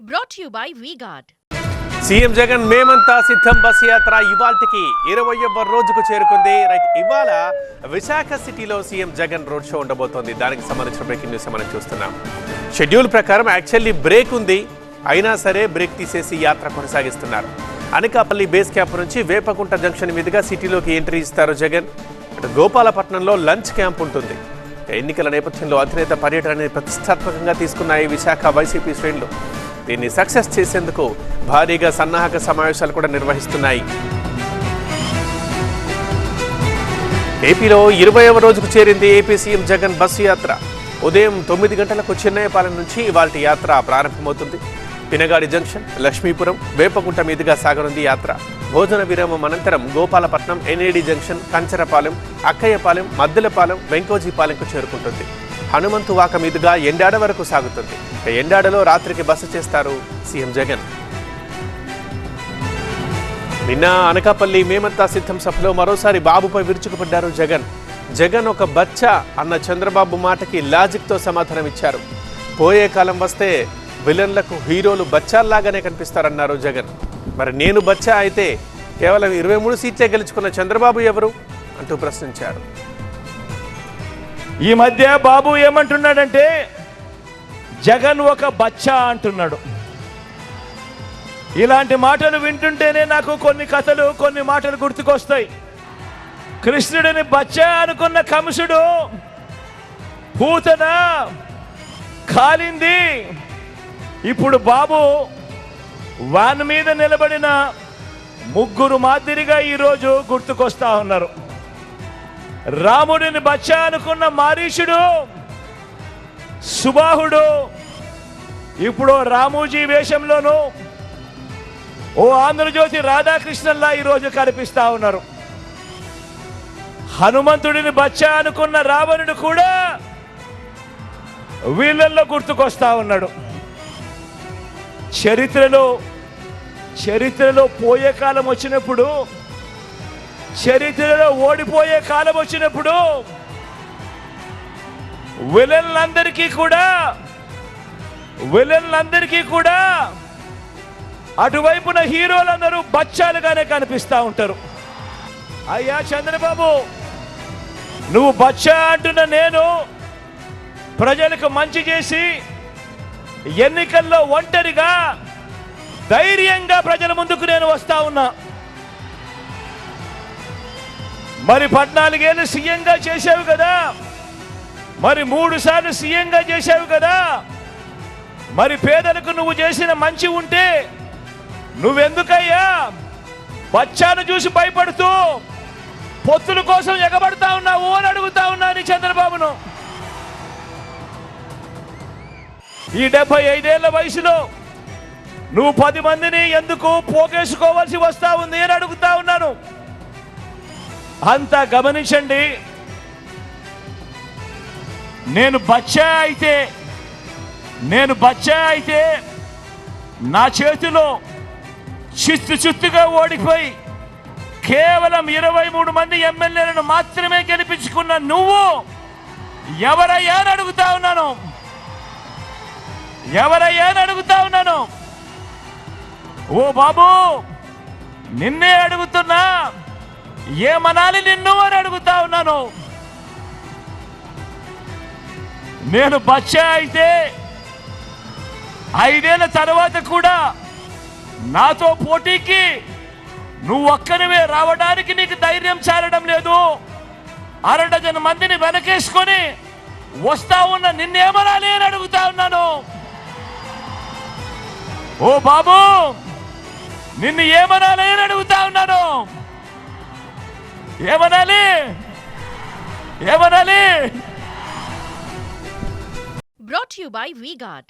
Brought you by V Guard CM Jagan మేమంతా సిద్ధం bus యాత్ర ఇవాళకి ఇరవై రోజుకు చేరుకుంది. రైట్ ఇవాళ విశాఖ సిటీలో సీఎం జగన్ రోడ్ షో ఉండబోతోంది. దానికి సంబంధించిన బ్రేకింగ్ న్యూస్ మనం చూస్తున్నాం. షెడ్యూల్ ప్రకారం యాక్చువల్లీ బ్రేక్ ఉంది. అయినా సరే బ్రేక్ తీసేసి యాత్ర కొనసాగిస్తున్నారు. అనకాపల్లి బేస్ క్యాంప్ నుంచి వేపకుంట జంక్షన్ మీదుగా సిటీలోకి ఎంట్రీ ఇస్తారు జగన్. అటు గోపాలపట్నంలో లంచ్ క్యాంప్ ఉంటుంది. ఎన్నికల నేపథ్యంలో అధినేత పర్యటనని ప్రతిష్టాత్మకంగా తీసుకున్నాయి విశాఖ వైసీపీ శ్రేణులు. దీన్ని సక్సెస్ చేసేందుకు భారీగా సన్నాహక సమావేశాలు కూడా నిర్వహిస్తున్నాయి. ఏపీలో ఇరవైవ రోజుకు చేరింది ఏపీ సీఎం జగన్ బస్సు యాత్ర. ఉదయం తొమ్మిది గంటలకు చెన్నైపాలెం నుంచి ఇవాళ యాత్ర ప్రారంభమవుతుంది. పినగాడి జంక్షన్ లక్ష్మీపురం వేపకుంట మీదుగా సాగనుంది యాత్ర. భోజన విరామం అనంతరం గోపాలపట్నం ఎన్ఏడి జంక్షన్ కంచరపాలెం అక్కయ్యపాలెం మద్దెలపాలెం వెంకోజీపాలెంకు చేరుకుంటుంది. హనుమంతు వాక మీదుగా ఎండాడ వరకు సాగుతుంది. ఇక ఎండాడలో రాత్రికి బస చేస్తారు సీఎం జగన్. నిన్న అనకాపల్లి మేమంతా సిద్ధం సభలో మరోసారి బాబుపై విరుచుకుపడ్డారు జగన్. జగన్ ఒక బచ్చ అన్న చంద్రబాబు మాటకి లాజిక్తో సమాధానం ఇచ్చారు. పోయే కాలం వస్తే విలన్లకు హీరోలు బచ్చాల్లాగానే కనిపిస్తారన్నారు జగన్. మరి నేను బచ్చా అయితే కేవలం ఇరవై మూడు సీట్లే గెలుచుకున్న చంద్రబాబు ఎవరు? అంటూ ప్రశ్నించారు. ఈ మధ్య బాబు ఏమంటున్నాడంటే జగన్ ఒక బచ్చా అంటున్నాడు. ఇలాంటి మాటలు వింటుంటేనే నాకు కొన్ని కథలు కొన్ని మాటలు గుర్తుకొస్తాయి. కృష్ణుడిని బచ్చా అనుకున్న కంసుడు పూతన కాలింది. ఇప్పుడు బాబు వాన్ మీద నిలబడిన ముగ్గురు మాదిరిగా ఈరోజు గుర్తుకొస్తా ఉన్నారు. రాముడిని బచ్చా అనుకున్న మారీషుడు సుబాహుడు ఇప్పుడు రామూజీ వేషంలోనూ ఓ ఆంధ్రజ్యోతి రాధాకృష్ణన్లా ఈరోజు కనిపిస్తా ఉన్నారు. హనుమంతుడిని బచ్చా అనుకున్న రావణుడు కూడా వీళ్ళల్లో గుర్తుకొస్తా ఉన్నాడు. చరిత్రలో చరిత్రలో పోయే కాలం వచ్చినప్పుడు చరిత్రలో ఓడిపోయే కాలం వచ్చినప్పుడు విలన్లందరికీ కూడా విలన్లందరికీ కూడా అటువైపున హీరోలందరూ బచ్చాలుగానే కనిపిస్తూ ఉంటారు. అయ్యా చంద్రబాబు నువ్వు బచ్చా అంటున్న నేను ప్రజలకు మంచి చేసి ఎన్నికల్లో ఒంటరిగా ధైర్యంగా ప్రజల ముందుకు నేను వస్తా ఉన్నా. మరి పద్నాలుగేళ్ళు సీఎంగా చేసావు కదా. మరి మూడు సార్లు సీఎంగా చేసావు కదా. మరి పేదలకు నువ్వు చేసిన మంచి ఉంటే నువ్వెందుకయ్యా? బచ్చాను చూసి భయపడుతూ పొత్తుల కోసం ఎగబడతా ఉన్నావు అని అడుగుతా ఉన్నా నీ చంద్రబాబును. ఈ డెబ్బై ఐదేళ్ళ వయసులో నువ్వు పది మందిని ఎందుకు పోగేసుకోవాల్సి వస్తా ఉంది అని అడుగుతా ఉన్నాను. అంతా గమనించండి. నేను బచ్చా అయితే నేను బచ్చా అయితే నా చేతిలో చిత్తు చిత్తుగా ఓడిపోయి కేవలం ఇరవై మూడు మంది ఎమ్మెల్యేలను మాత్రమే గెలిపించుకున్న నువ్వు ఎవరయ్యా అని అడుగుతా ఉన్నాను. ఎవరయ్యా అని అడుగుతా ఉన్నాను. ఓ బాబు నిన్నే అడుగుతున్నా. ఏమనాలి నిన్ను అని అడుగుతా ఉన్నాను. నేను బచ్చా అయితే ఐదేళ్ళ తర్వాత కూడా నాతో పోటీకి నువ్వు ఒక్కనివే రావడానికి నీకు ధైర్యం చాలడం లేదు. అరడజన్ మందిని వెనకేసుకొని వస్తా ఉన్న నిన్నేమనాలి అని అడుగుతా ఉన్నాను. ఓ బాబు నిన్ను ఏమనాలి అని అడుగుతా ఉన్నాను. ఏమనాలి ఏమనాలి Brought to you by VGuard.